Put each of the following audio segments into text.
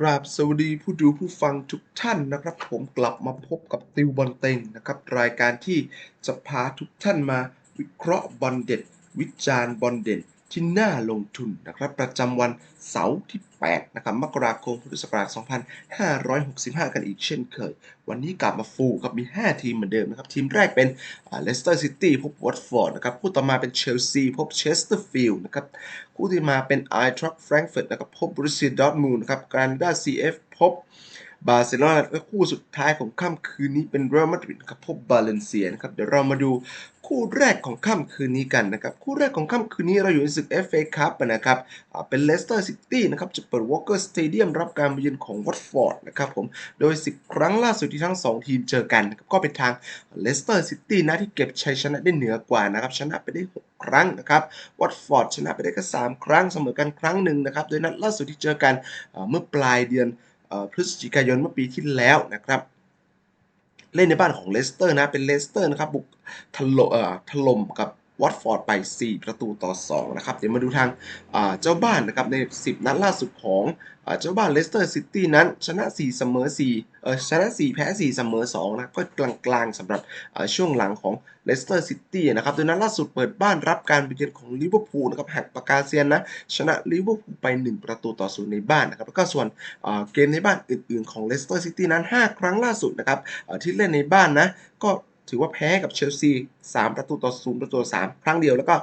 กราบสวัสดีผู้ดูผู้ฟังทุกท่านนะครับ ผมกลับมาพบกับติวบอลเต็งนะครับ รายการที่จะพาทุกท่านมาวิเคราะห์บอลเด็ด วิจารณ์บอลเด่น ที่น่าลงทุนนะครับประจำวันเสาร์ที่ 8 นะครับมกราคมพุทธศักราช 2565 กันอีกเช่นเคย วันนี้กลับมาฟูครับมี 5 ทีมเหมือนเดิมนะครับ ทีมแรกเป็นเลสเตอร์ซิตี้พบวอตฟอร์ดนะครับคู่ต่อมาเป็นเชลซีพบเชสเตอร์ฟิลด์นะครับคู่ที่มาเป็นไอทรัคแฟรงก์เฟิร์ตนะครับพบบรูเซีดอร์ทมูลนะครับการด้าซีเอฟพบบาร์เซโลนาและคู่สุดท้ายของค่ำคืนนี้เป็นเรอัลมาดริดครับพบบาเลนเซียนะครับเดี๋ยวเรามาดู คู่แรกของค่ำคืนนี้กันนะครับ คู่แรกของค่ำคืนนี้เราอยู่ในศึก FA Cup นะครับเป็นเลสเตอร์ซิตี้นะครับจะเปิดวอลเกอร์สเตเดียมรับการมาเยือนของวัตฟอร์ดนะครับผมโดย10ครั้งล่าสุดที่ทั้ง 2 ทีมเจอกันนก็เป็นทางเลสเตอร์ซิตี้นะที่เก็บชัยชนะได้เหนือกว่านะครับชนะไปได้ 6 ครั้งนะครับวัตฟอร์ดชนะไปได้แค่3ครั้งเสมอกันครั้งหนึ่งนะครับโดยนัดล่าสุดที่เจอกันเมื่อปลายเดือนพฤศจิกายนเมื่อปีที่แล้วนะครับ เล่นในบ้านของเลสเตอร์นะ เป็นเลสเตอร์นะครับบุกถล่มเอ่อถล่มกับ วอตฟอร์ดไป 4 ประตูต่อ 2 นะครับ เดี๋ยวมาดูทางเจ้าบ้านนะครับ ใน 10 นัดล่าสุดของเจ้าบ้านเลสเตอร์ซิตี้นั้น ชนะ 4 เสมอ4เออชนะ 4 แพ้ 4 เสมอ2นะก็กลางๆสำหรับช่วงหลังของเลสเตอร์ซิตี้นะครับโดยนัดล่าสุดเปิดบ้านรับการไปเยือนของลิเวอร์พูลนะครับหักปากกาเซียนนะ ชนะลิเวอร์พูลไป 1 ประตูต่อศูนย์ในบ้านนะครับแล้วก็ส่วนเกมในบ้านอื่นๆของเลสเตอร์ซิตี้นั้น 5 ครั้งล่าสุดนะครับที่เล่นในบ้านนะก็ ถือว่าแพ้กับเชลซี3ประตูต่อ0ประตูต่อ3ครั้งเดียวแล้วก็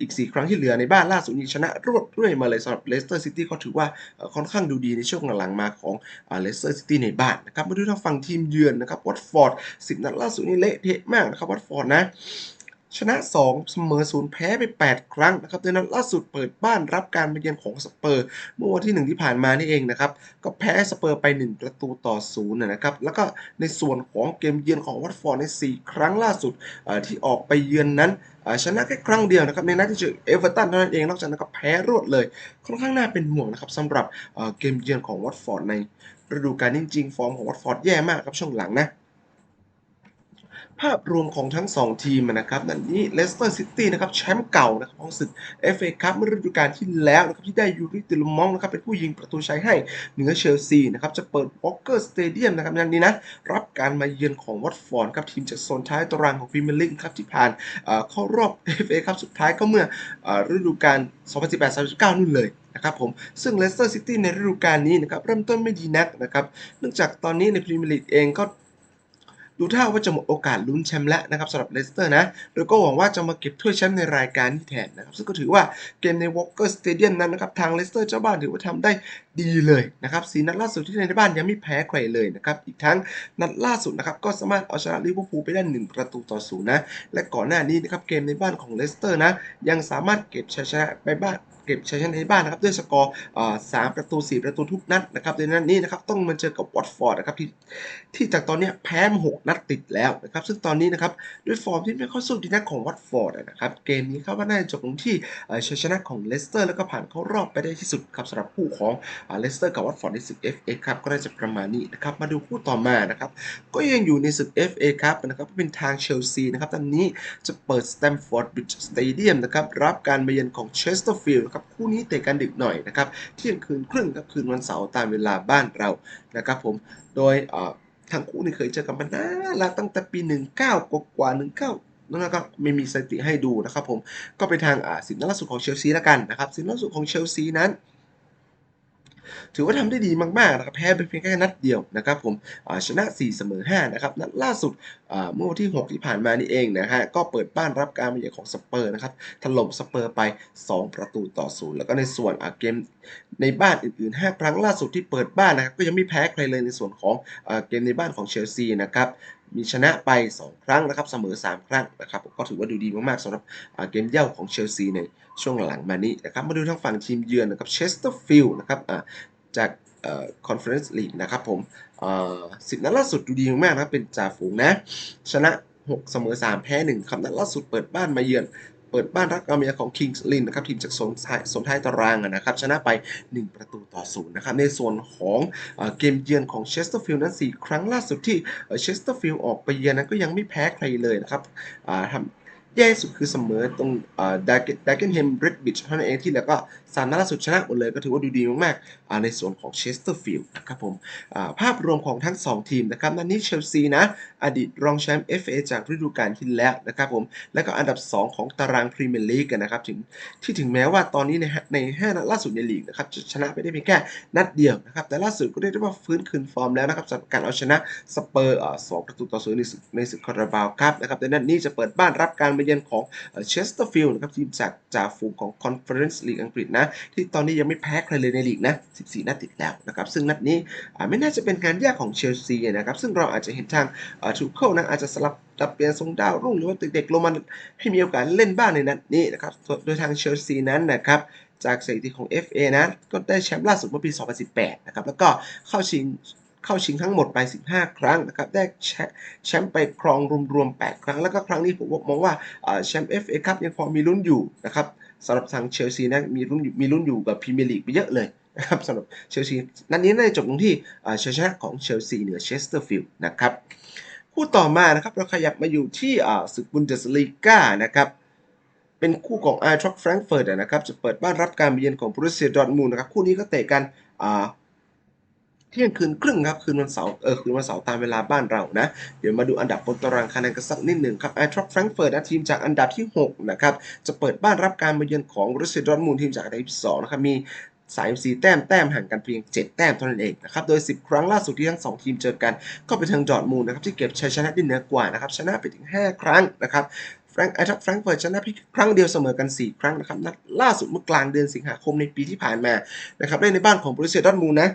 อีก 4 ครั้งที่เหลือในบ้านล่าสุดนี้ชนะรวดเรื่อยมาเลยสำหรับเลสเตอร์ซิตี้ก็ถือว่าค่อนข้างดูดีในช่วงหลังๆมาของเลสเตอร์ซิตี้ในบ้านนะครับมาดูทางฝั่งทีมเยือนนะครับวัตฟอร์ด10 นัดล่าสุดนี้เละเทะมากนะครับวัตฟอร์ดนะ ชนะ 2 เสมอ 0 แพ้ไป 8 ครั้งนะครับโดยนั้นล่าสุดเปิดบ้านรับการมาเยือนของสเปอร์ เมื่อวันที่ 1 ที่ผ่านมานี่เองนะครับ ก็แพ้สเปอร์ไป 1 ประตูต่อ 0 นะครับ แล้วก็ในส่วนของเกมเยือนของวัตฟอร์ดใน 4 ครั้งล่าสุดที่ออกไปเยือนนั้นชนะแค่ครั้งเดียวนะครับในนัดที่เจอเอเวอร์ตันเท่านั้นเองนอกจากนั้นก็แพ้รวดเลย ค่อนข้างน่าเป็นห่วงนะครับสำหรับเกมเยือนของวัตฟอร์ดในฤดูกาลจริงๆฟอร์มของวัตฟอร์ดแย่มากครับช่วงหลังนะ ภาพรวมของทั้ง 2 ทีมนะครับนั่นนี่เลสเตอร์ซิตี้นะครับแชมป์เก่านะครับของศึก FA คัพเมื่อฤดูกาลที่แล้วนะครับที่ได้ยูริติลมองนะครับเป็นผู้ยิงประตูชัยให้เหนือเชลซีนะครับจะเปิดวอลเกอร์สเตเดียมนะครับนั่นนี่นะรับการมาเยือนของวัตฟอร์ดครับทีมจากโซนท้ายตารางของพรีเมียร์ลีกครับที่ผ่านเข้ารอบ FA คัพสุดท้ายก็เมื่อฤดูกาล 2018-2019 นู่นเลยนะครับผมซึ่งเลสเตอร์ซิตี้ในฤดูกาลนี้นะครับเริ่มต้นไม่ดีนักนะครับเนื่องจากตอนนี้ในพรีเมียร์ลีกเองก็ ดูท่าว่าจะหมดโอกาสลุ้นแชมป์แล้วนะครับสำหรับเลสเตอร์นะแล้วก็หวังว่าจะมาเก็บถ้วยแชมป์ในรายการนี้แทนนะครับ ซึ่งก็ถือว่าเกมในวอลเกอร์สเตเดียมนั้นนะครับทางเลสเตอร์เจ้าบ้านถือว่าทำได้ดีเลยนะครับสีนัดล่าสุดที่ในบ้านยังไม่แพ้ใครเลยนะครับ อีกทั้งนัดล่าสุดนะครับก็สามารถเอาชนะลิเวอร์พูลไปได้1ประตูต่อศูนย์นะ และก่อนหน้านี้นะครับเกมในบ้านของเลสเตอร์นะยังสามารถเก็บชัยชนะไปบ้าน ก็บชัยชนะในบ้านนะครับด้วยสกอร์สามประตู 4 ประตูทุกนัดนะครับในนัดนี้นะครับต้องมาเจอกับวอตฟอร์ดนะครับที่ที่จากตอนนี้แพ้มา6นัดติดแล้วนะครับซึ่งตอนนี้นะครับด้วยฟอร์มที่ไม่ค่อยสู้ดีนักของวอตฟอร์ดนะครับเกมนี้คาดว่าน่าจะจบลงที่ชัยชนะของเลสเตอร์แล้วก็ผ่านเข้ารอบไปได้ที่สุดครับสำหรับคู่ของเลสเตอร์กับวอตฟอร์ดในศึก FA ครับก็น่าจะประมาณนี้นะครับมาดูคู่ต่อมานะครับก็ยังอยู่ในศึก FA ครับนะครับเป็นทางเชลซีนะครับตอนนี้จะเปิดสแตมฟอร์ดบริดจ์สเตเดียมนะครับรับการมาเยือนของเชสเตอร์ฟิลด์นะครับคู่นี้เตะกันดึกหน่อยนะครับเที่ยงคืนครึ่งกับคืนวันเสาร์ตามเวลาบ้านเรานะครับผมโดยทั้งคู่นี่เคยเจอกันมานานแล้วตั้งแต่ปี 19กว่ากว่า19นะครับไม่มีสถิติให้ดูนะครับผมก็ไปทางอ่าสินล่าสุดของเชลซีแล้วกันนะครับสินล่าสุดของเชลซีนั้น ถือว่าทำได้ดีมากๆนะครับแพ้ไปเพียงแค่นัดเดียวนะครับผมชนะ 4 เสมอ 5 นะครับนัดล่าสุดเมื่อวันที่ 6 ที่ผ่านมานี่เองนะฮะก็เปิดบ้านรับการมาเยือนของสเปอร์นะครับถล่มสเปอร์ไป 2 ประตูต่อศูนย์แล้วก็ในส่วนเกมในบ้านอื่นๆ 5 ครั้งล่าสุดที่เปิดบ้านนะครับก็ยังไม่แพ้ใครเลยในส่วนของเกมในบ้านของเชลซีนะครับ มีชนะไป 2 ครั้งนะครับเสมอ 3 ครั้งนะครับก็ถือว่าดูดีมากๆสำหรับเกมเย่าของเชลซีในช่วงหลังมานี้นะครับมาดูทางฝั่งทีมเยือนนะครับเชสเตอร์ฟิลด์นะครับจากคอนเฟอเรนซ์ลีกนะครับผมสิบนัดล่าสุดดูดีมากนะเป็นจ่าฝูงนะ ชนะ 6 เสมอ 3 แพ้ 1ครับนัดล่าสุดเปิดบ้านมาเยือน เปิดบ้านรักอาเมียของคิงส์ลินนะครับทีมจากโซนท้ายโซนท้ายตารางนะครับชนะไป 1 ประตูต่อศูนย์นะครับในส่วนของเกมเยือนของเชสเตอร์ฟิลด์นั้น 4 ครั้งล่าสุดที่เชสเตอร์ฟิลด์ออกไปเยือนนั้นก็ยังไม่แพ้ใครเลยนะครับทำ แย่สุดคือเสมอตรงดักดักเกนเฮมเรดบิชเท่านั้นเองที่เหลือก็สามนัดล่าสุดชนะหมดเลยก็ถือว่าดูดีมากๆในส่วนของเชสเตอร์ฟิลด์นะครับผมภาพรวมของทั้ง 2 ทีมนะครับนัดนี้เชลซีนะ อดีตรองแชมป์ FA จากฤดูกาลที่แล้วนะครับผม แล้วก็อันดับ 2 ของตารางพรีเมียร์ลีกกันนะครับถึงที่ถึงแม้ว่าตอนนี้ในใน5นัดล่าสุดในลีกนะครับจะชนะไปได้เพียงแค่นัดเดียวนะครับแต่ล่าสุดก็เรียกได้ว่าฟื้นคืนฟอร์มแล้วนะครับสำหรับการเอาชนะสเปอร์สองประตูต่อศูนย์ในศึกในศึกคาราบาวครับนะครับแต่นัดนี้จะเปิดบ้านรับการมาเยือนของเชสเตอร์ฟิลด์นะครับทีมจากจ่าฝูงของคอนเฟอเรนซ์ลีกอังกฤษนะ ที่ตอนนี้ยังไม่แพ้ใครเลยในลีกนะ 14 นัดติดแล้วนะครับ ซึ่งนัดนี้ไม่น่าจะเป็นการยากของเชลซีนะครับ ซึ่งเราอาจจะเห็นทางทูเคิลนะอาจจะสลับดับเปลี่ยนทรงดาวรุ่งหรือว่าเด็กๆลงมาให้มีโอกาสเล่นบ้างในนัดนี้นะครับ โดยทางเชลซีนั้นนะครับจากสถิติของ FA นะก็ได้แชมป์ล่าสุดเมื่อปี 2018 นะครับ แล้วก็เข้าชิง เข้าชิงทั้งหมดไป 15 ครั้งนะครับ ได้แชมป์ไปครองรวมๆ 8 ครั้ง แล้วก็ครั้งนี้ผมมองว่าแชมป์ FA ครับยังพอมีลุ้นอยู่นะครับสำหรับทางเชลซีนะมีลุ้นมีลุ้นอยู่กับพรีเมียร์ลีกไปเยอะเลยนะครับสำหรับเชลซีนัดนี้น่าจะจบลงที่ชัยชนะของเชลซีเหนือเชสเตอร์ฟิลด์นะครับคู่ต่อมานะครับเราขยับมาอยู่ที่ศึกบุนเดสลีกานะครับเป็นคู่ของไอทรอกแฟรงก์เฟิร์ตนะครับจะเปิดบ้านรับการเยือนของบรูเซียดอร์ทมูลนะครับคู่นี้ก็เตะกัน เที่ยงคืนครึ่งครับคืนวันเสาร์เออคืนวันเสาร์ตามเวลาบ้านเรานะ เดี๋ยวมาดูอันดับบนตารางคะแนนกันสักนิดหนึ่งครับไอทรอกแฟรงเฟิร์ตนะทีมจากอันดับที่ 6 นะครับ จะเปิดบ้านรับการมาเยือนของรัสเซียดอร์มูลทีมจากอันดับที่2นะครับมี34แต้มแต้มห่างกันเพียง 7 แต้มเท่านั้นเองนะครับ โดย 10 ครั้งล่าสุดที่ทั้ง 2 ทีมเจอกัน ก็เป็นทางดอร์มูลนะครับที่เก็บชัยชนะได้เหนือกว่านะครับชนะไปถึง 5 ครั้งนะครับแฟรงก์ไอทักแฟรงก์เฟิร์ตชนะเพียงครั้งเดียวเสมอกัน 4 ครั้งนะครับนัดล่าสุดเมื่อกลางเดือนสิงหาคมในปีที่ผ่านมานะครับเล่นในบ้านของบรูเซียดอร์มูลนะ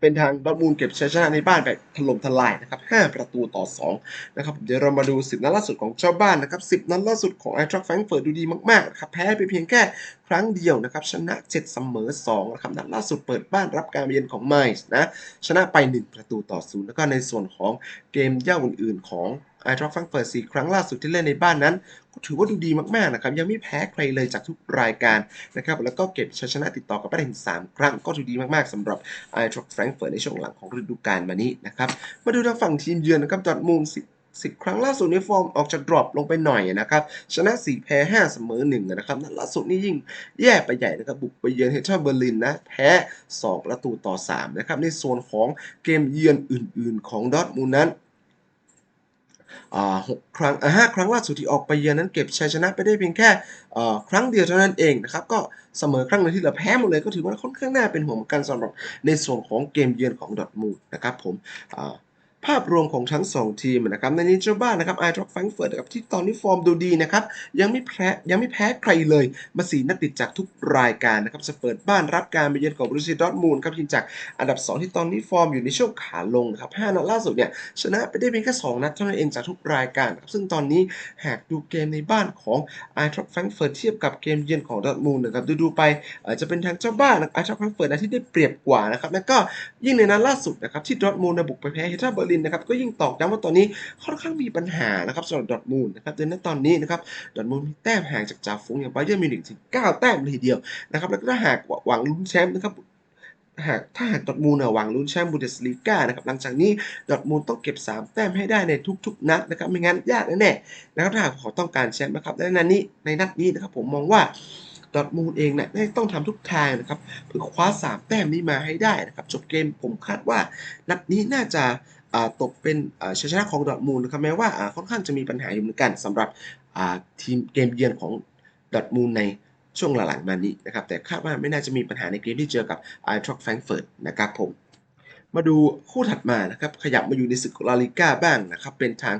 เป็นทางดอทมูลเก็บชัยชนะในบ้านแบบถล่มทลายนะครับ 5 ประตูต่อ 2 นะครับ เดี๋ยวเรามาดู 10 นัดล่าสุดของเจ้าบ้านนะครับ 10 นัดล่าสุดของไอทรัคแฟรงเฟิร์ตดูดีมากๆครับ แพ้ไปเพียงแค่ครั้งเดียวนะครับ ชนะ 7 เสมอ2นะครับ นัดล่าสุดเปิดบ้านรับการเยือนของไมซ์นะ ชนะไป 1 ประตูต่อ 0 แล้วก็ในส่วนของเกมเย่าอื่นๆของ ไอทรัคแฟรงเฟิร์ต4ครั้งล่าสุดที่เล่นในบ้านนั้น ก็ถือว่าดูดีมากๆนะครับ ยังไม่แพ้ใครเลยจากทุกรายการนะครับ แล้วก็เก็บชัยชนะติดต่อกันไปถึง 3 ครั้ง ก็ดูดีมากๆสำหรับไอทรัคแฟรงเฟิร์ในช่วงหลังของฤดูกาลมานี้นะครับ มาดูทางฝั่งทีมเยือนนะครับดอทมูลสิบครั้งล่าสุดในฟอร์มออกจะดรอปลงไปหน่อยนะครับ ชนะ 4 แพ้ 5 เสมอ 1 นะครับนัดล่าสุดนี่ยิ่งแย่ไปใหญ่นะครับ บุกไปเยือนเฮเทอร์เบอร์ลินนะ แพ้ 2 ประตูต่อ 3 นะครับ ในโซนของเกมเยือนอื่น ๆ ของดอทมูลนั้น หกครั้งห้าครั้งล่าสุดที่ออกไปเยือนนั้นเก็บชัยชนะไปได้เพียงแค่ครั้งเดียวเท่านั้นเองนะครับก็เสมอครั้งนึงที่เหลือแพ้หมดเลยก็ถือว่าค่อนข้างน่าเป็นห่วงกันสำหรับในส่วนของเกมเยือนของดอทมูลนะครับผม ภาพรวมของทั้ง 2 ทีมนะครับในนี้เจ้าบ้านนะครับไอทรอกแฟรงเฟิร์ตกับที่ตอนนี้ฟอร์มดูดีนะครับยังไม่แพ้ยังไม่แพ้ใครเลย มาสีนัดติดจากทุกรายการนะครับจะเปิดบ้านรับการไปเยือนของบรูซีดอทมูลครับทีมจากอันดับ 2 ที่ตอนนี้ฟอร์มอยู่ในช่วงขาลงนะครับ5นัดล่าสุดเนี่ยชนะไปได้เพียงแค่2นัดเท่านั้นเองจากทุกรายการครับซึ่งตอนนี้หากดูเกมในบ้านของไอทรอกแฟรงเฟิร์ตเทียบกับเกมเยือนของดอทมูลนะครับดูดูไปจะเป็นทางเจ้าบ้านไอทรอกแฟรงเฟิร์ตที่ได้เปรียบกว่านะครับแล้วก็ยิ่งในนัดล่าสุดนะครับที่ดอทมูลบุกไปแพ้เฮเทอร์เบอร์ลินนะครับก็ยิ่งตอกย้ำว่าตอนนี้ค่อนข้างมีปัญหานะครับสำหรับดอทมูลนะครับดยในตอนนี้นะครับดอทมูลมีแต้มห่างจากจ่าฝูงอย่างไบเยอร์มิวนิกถึง9แต้มเลยทีเดียวนะครับแล้วก็ถ้าหากหวังลุ้นแชมป์นะครับหากถ้าหากดอทมูลหวังลุ้นแชมป์บูเดสลีกานะครับหลังจากนี้ดอทมูลต้องเก็บ 3 แต้มให้ได้ในทุก ๆ นัดนะครับไม่งั้นยากแน่ๆนะครับถ้าหากเขาต้องการแชมป์นะครับและในนี้ในนัดนี้นะครับผมมองว่าดอทมูลเองเนี่ยต้องทำทุกทางนะครับเพื่อคว้า 3 แต้มนี้มาให้ได้นะครับจบเกมผมคาดว่านัดนี้น่าจะ ตกเป็นชัยชนะของดอทมูลนะครับแม้ว่าค่อนข้างจะมีปัญหาอยู่เหมือนกันสำหรับทีมเกมเยือนของดอทมูลในช่วงหลังๆมานี้นะครับแต่คาดว่าไม่น่าจะมีปัญหาในเกมที่เจอกับไอทรอกแฟรงเฟิร์ตนะครับผม มาดูคู่ถัดมานะครับขยับมาอยู่ในศึกลาลิก้าบ้างนะครับเป็นทาง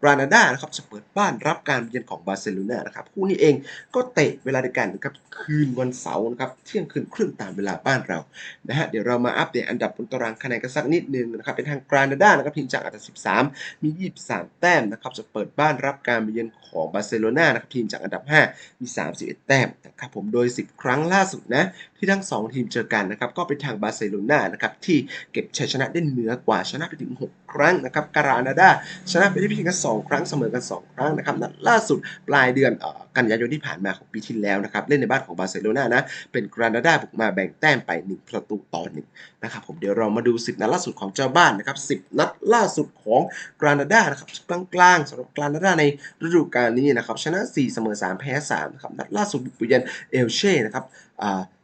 กรานาดานะครับจะเปิดบ้านรับการเยือนของบาร์เซโลนานะครับคู่นี้เองก็เตะเวลาเดียวกันนะครับคืนวันเสาร์นะครับเที่ยงคืนครึ่งตามเวลาบ้านเรานะฮะเดี๋ยวเรามาอัปเดตอันดับบนตารางคะแนนกันสักนิดนึงนะครับเป็นทางกรานาดานะครับทีมจากอันดับ13 มี 23 แต้มนะครับจะเปิดบ้านรับการเยือนของบาร์เซโลนานะครับทีมจากอันดับ 5 มี 31 แต้มนะครับผมโดย 10 ครั้งล่าสุดนะ ที่ทั้ง 2 ทีมเจอกันนะครับก็เป็นทางบาร์เซโลนานะครับที่เก็บชัยชนะได้เหนือกว่าชนะไปถึง 6 ครั้งนะครับกรานาดาชนะไปได้เพียงแค่2ครั้งเสมอกัน 2 ครั้งนะครับนัดล่าสุดปลายเดือนออกันยายนที่ผ่านมาของปีที่แล้วนะครับเล่นในบ้านของบาร์เซโลนานะเป็นกรานาดาบุกมาแบ่งแต้มไป 1 ประตูต่อ1นะครับผมเดี๋ยวเรามาดู 10 นัดล่าสุดของเจ้าบ้านนะครับ10 นัดล่าสุดของกรานาดานะครับกลางๆสำหรับกรานาดาในฤดูกาลนี้นะครับชนะ 4 เสมอ 3 แพ้3นะครับนัดล่าสุดบุกไปเยือนเอลเช่นะครับ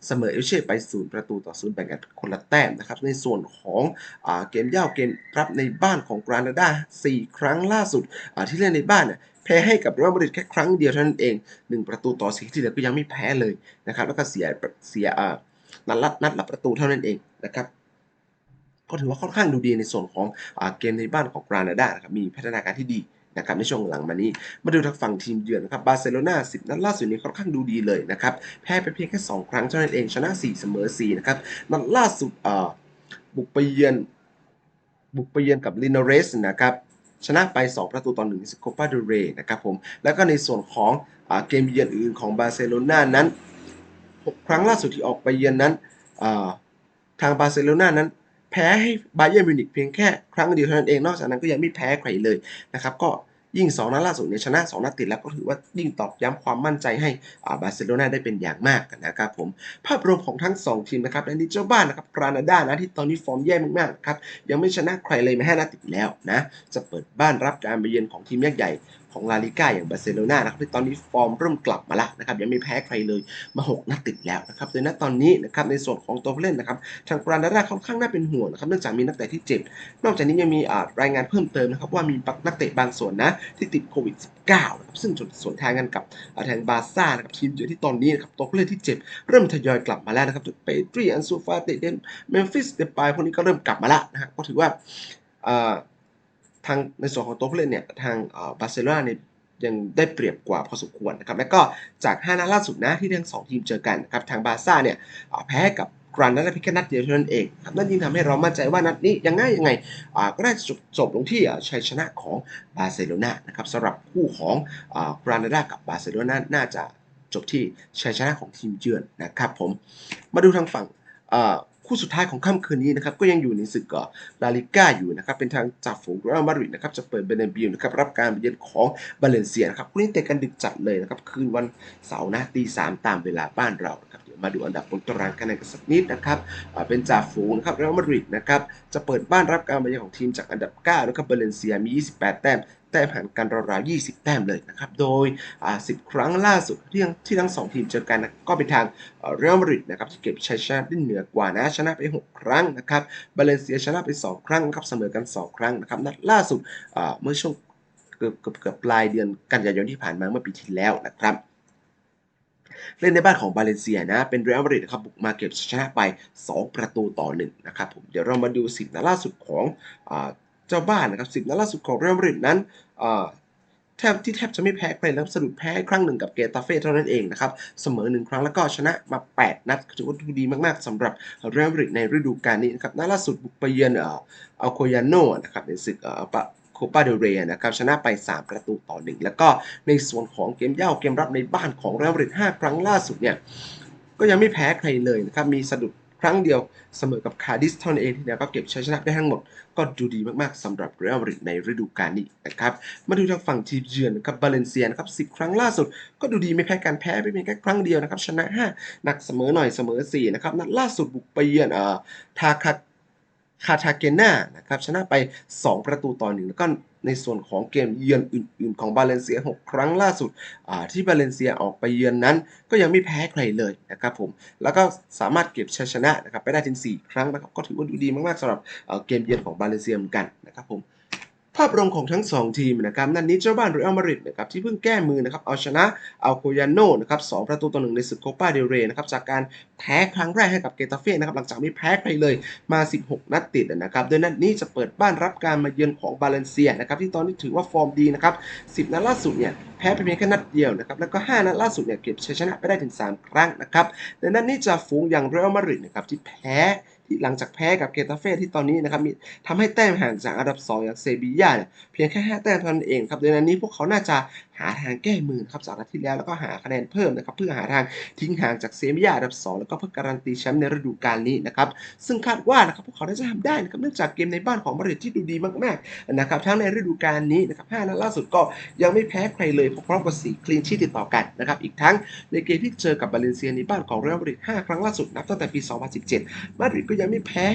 เสมอเอลเช่ไป 0 ประตูต่อ 0 แบ่งกันคนละแต้มนะครับ ในส่วนของอเกมเย่าเกมรับในบ้านของกรานาดา 4 ครั้งล่าสุดที่เล่นในบ้านเนี่ยแพ้ให้กับเรอัลมาดริดแค่ครั้งเดียวเท่านั้นเอง 1 ประตูต่อ4ที่เหลือก็ยังไม่แพ้เลยนะครับ แล้วก็เสียเสียนัดละนัดละประตูเท่านั้นเองนะครับก็ถือว่าค่อนข้างดูดีในส่วนของอเกมในบ้านของกรานาดานะครับมีพัฒนาการที่ดี นะครับในช่วงหลังมานี้ มาดูทางฝั่งทีมเยือนนะครับบาร์เซโลนา10 นัดล่าสุดนี้ค่อนข้างดูดีเลยนะครับ แพ้ไปเพียงแค่ 2 ครั้งเท่านั้นเองชนะ 4 เสมอ 4 นะครับ นัดล่าสุดเอ่อบุกไปเยือน บุกไปเยือนกับลินเรสนะครับชนะไป 2 ประตูต่อ1ในสโคปาเดเรนะครับผม แล้วก็ในส่วนของอเกมเยือนอื่นของบาร์เซโลนานั้น 6 ครั้งล่าสุดที่ออกไปเยือนนั้นทางบาร์เซโลนานั้น แพ้ให้ไบเยิร์มิวนิกเพียงแค่ครั้งเดียวเท่านั้นเอง นอกจากนั้นก็ยังไม่แพ้ใครเลยนะครับ ก็ยิ่ง 2 นัดล่าสุดเนี่ยชนะ 2 นัดติดแล้วก็ถือว่ายิ่งตอกย้ำความมั่นใจให้อ่าบาร์เซโลนาได้เป็นอย่างมากนะครับผม ภาพรวมของทั้ง 2 ทีมนะครับและนี่เจ้าบ้านนะครับกรานาดานะที่ตอนนี้ฟอร์มแย่มากๆครับยังไม่ชนะใครเลยมาห้านัดติดแล้วนะจะเปิดบ้านรับการมาเยือนของทีมยักษ์ใหญ่ ของลาลิก้าอย่างบาร์เซโลนานะครับที่ตอนนี้ฟอร์มเริ่มกลับมาแล้วนะครับยังไม่แพ้ใครเลยมา 6 นัดติดแล้วนะครับโดยณตอนนี้นะครับในส่วนของตัวผู้เล่นนะครับทางกรานาดาค่อนข้างน่าเป็นห่วงนะครับเนื่องจากมีนักเตะที่เจ็บ นอกจากนี้ยังมีอ่ารายงานเพิ่มเติมนะครับว่ามีนักเตะบางส่วนนะที่ติดโควิด -19 นะครับซึ่งสวนทางกันกับทางบาร์ซ่านะครับทีมเยอนที่ตอนนี้นะครับตัวผู้เล่นที่เจ็บ เริ่มทยอยกลับมาแล้วนะครับเปตรีอันซูฟาเตเดนเมมฟิสเดปายพวกนี้ก็เริ่มกลับมาแล้วนะครับก็ถือว่า ทางในส่วนของตัวผู้เล่นเนี่ยทางบาร์เซโลนาเนี่ยยังได้เปรียบกว่าพอสมควรนะครับ แล้วก็จาก 5 นัดล่าสุดนะที่ทั้งสองทีมเจอกันครับทางบาร์ซ่าเนี่ยแพ้กับกรันนัดเพียงแค่นัดเดียวเท่านั้นเองครับนั่นยิ่งทำให้เรามั่นใจว่านัดนี้ยังไงยังไงก็ได้จบจบลงที่ชัยชนะของบาร์เซโลนานะครับสำหรับคู่ของกรานาดากับบาร์เซโลนาน่าจะจบที่ชัยชนะของทีมเยือนนะครับผมมาดูทางฝั่ง คู่สุดท้ายของค่ำคืนนี้นะครับก็ยังอยู่ในศึกลาลิก้าอยู่นะครับเป็นทางจากฝูงเรอัลมาดริดนะครับจะเปิดเบเนบิวนะครับรับการเยือนของบาเลนเซียนะครับคู่นี้เตะกันดึกจัดเลยนะครับคืนวันเสาร์นะตีสามตามเวลาบ้านเรานะครับ ดี๋ยวมาดูอันดับบนตารางคะแนนกันสักนิดนะครับเป็นจ่าฝูงนะครับเรอัลมาดริดนะครับจะเปิดบ้านรับการไปเยือนของทีมจากอันดับ9นะครับบเลนเซียมี 28 แต้มแต้มห่างกันราวๆ20 แต้มเลยนะครับ โดย 10 ครั้งล่าสุดที่ทั้งที่ทั้ง 2 ทีมเจอกันนะก็เป็นทางเรอัลมาดริดนะครับที่เก็บชัยชนะได้เหนือกว่านะ ชนะไป 6 ครั้งนะครับบาเลนเซียชนะไป 2 ครั้งครับเสมอกัน 2 ครั้งนะครับ นัดล่าสุดเมื่อช่วงเกือบเกือบปลายเดือนกันยายนที่ผ่านมาเมื่อปีที่แล้วนะครับ เล่นในบ้านของบาเลนเซียนะ เป็นเรอัลมาดริดครับบุกมาเก็บชนะไป 2 ประตูต่อ1นะครับผมเดี๋ยวเรามาดูสิบนัดล่าสุดของเจ้าบ้านนะครับสิบนัดล่าสุดของเรอัลมาดริดนั้นแทบที่แทบจะไม่แพ้ใครแล้วสะดุดแพ้ครั้งหนึ่งกับเกตาเฟ่เท่านั้นเองนะครับ เสมอหนึ่งครั้งแล้วก็ชนะมา 8 นัดถือว่าดูดีมากๆสำหรับเรอัลมาดริดในฤดูกาลนี้นะครับนัดล่าสุดบุกไปเยือนเอ่ออัลโคยาโนนะครับในศึกเอ่อ โคปาเดเรนะครับชนะไป 3 ประตูต่อ 1 แล้วก็ในส่วนของเกมเย่าเกมรับในบ้านของเรอัลมาดริด5ครั้งล่าสุดเนี่ยก็ยังไม่แพ้ใครเลยนะครับมีสะดุดครั้งเดียวเสมอกับคาร์ดิสเท่านั้นเองที่เนี่ยก็เก็บชัยชนะได้ทั้งหมด ก็ดูดีมากๆสำหรับเรอัลมาดริดในฤดูกาลนี้นะครับมาดูทางฝั่งทีมเยือนนะครับบาเลนเซียนะครับ10ครั้งล่าสุด ก็ดูดีไม่แพ้การแพ้ไปเพียงแค่ครั้งเดียวนะครับชนะ 5 หนักเสมอหน่อยเสมอ4นะครับนัดล่าสุดบุกไปเยือนเอ่อทาคา คาทาเกนานะครับชนะไป 2 ประตูต่อหนึ่งแล้วก็ในส่วนของเกมเยือนอื่น ๆ ของบาเลนเซีย 6 ครั้งล่าสุดที่บาเลนเซียออกไปเยือนนั้น ก็ยังไม่แพ้ใครเลยนะครับผม แล้วก็สามารถเก็บชัยชนะนะครับไปได้ถึง 4 ครั้งนะครับก็ถือว่าดูดีมาก ๆสำหรับเอ่อเกมเยือนของบาเลนเซียเหมือนกันนะครับผม ภาพรวมของทั้ง 2 ทีมนะครับนัดนนี้เจ้าบ้านเรอัลมาดริดนะครับที่เพิ่งแก้มือนะครับเอาชนะอัลโคยานโนนะครับสประตูต่อหนึ่งในศึกโคปาเดลเรย์นะครับจากการแพ้ครั้งแรกให้กับเกตาเฟ่นะครับหลังจากไม่แพ้ใครเลยมา 16 นัดติดนะครับโดยนัดนี้จะเปิดบ้านรับการมาเยือนของบาเลนเซียนะครับที่ตอนนี้ถือว่าฟอร์มดีนะครับ10 นัดล่าสุดเนี่ยแพ้ไปเพียงแค่นัดเดียวนะครับแล้วก็ 5 นัดล่าสุดเนี่ยเก็บชัยชนะไปได้ถึง 3 ครั้งนะครับในนัดนี้จะฝูงอย่างเรอัลมาดริดนะครับที่แพ้ ที่หลังจากแพ้กับเกตาเฟ่ที่ตอนนี้นะครับมีทำให้แต้มห่างจากอันดับ2อย่างเซบีย่าเนี่ยเพียงแค่ 5 แต้มเท่านั้นเองครับดังนัดนี้พวกเขาน่าจะหาทางแก้มือนะครับจากนัดที่แล้วแล้วก็หาคะแนนเพิ่มนะครับเพื่อหาทางทิ้งห่างจากเซบีย่าอันดับ 2 แล้วก็เพื่อการันตีแชมป์ในฤดูกาลนี้นะครับซึ่งคาดว่านะครับพวกเขาน่าจะทำได้นะครับเนื่องจากเกมในบ้านของมาดริดที่ดูดีมากๆนะครับทั้งในฤดูกาลนี้นะครับ5นัดล่าสุดก็ยังไม่แพ้ใครเลยพร้อมกับ4คลีนชีทติดต่อกันนะครับอีกทั้งในเกมที่เจอกับบาเลนเซียในบ้านของเรอัลมาดริด5ครั้งล่าสุดนับตั้งแต่ปี 2017 มาดริดก็ยังไม่แพ้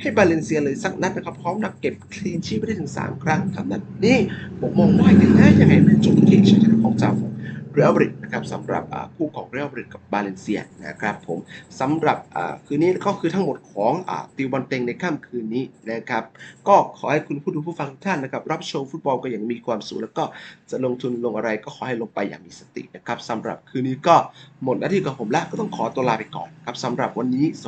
ให้บาเลนเซียเลยสักนัดนะครับ พร้อมนักเก็บคลีนชีพไปได้ถึง 3 ครั้งครับนัดนี้ผมมองว่ายังไงยังไงเป็นจุดเกชัยชนะของเจ้าของเรอัลมาดริดนะครับสำหรับคู่ของเรอัลมาดริดกับบาเลนเซียนะครับผมสำหรับคืนนี้ก็คือทั้งหมดของอติวบอลเต็งในค่ำคืนนี้นะครับก็ขอให้คุณผู้ดูผู้ฟังทุกท่านนะครับรับชมฟุตบอลก็อย่างมีความสุขแล้วก็จะลงทุนลงอะไรก็ขอให้ลงไปอย่างมีสตินะครับสำหรับคืนนี้ก็หมดหน้าที่ของผมแล้วก็ต้องขอตัวลาไปก่อนครับสำหรับวันนี้ส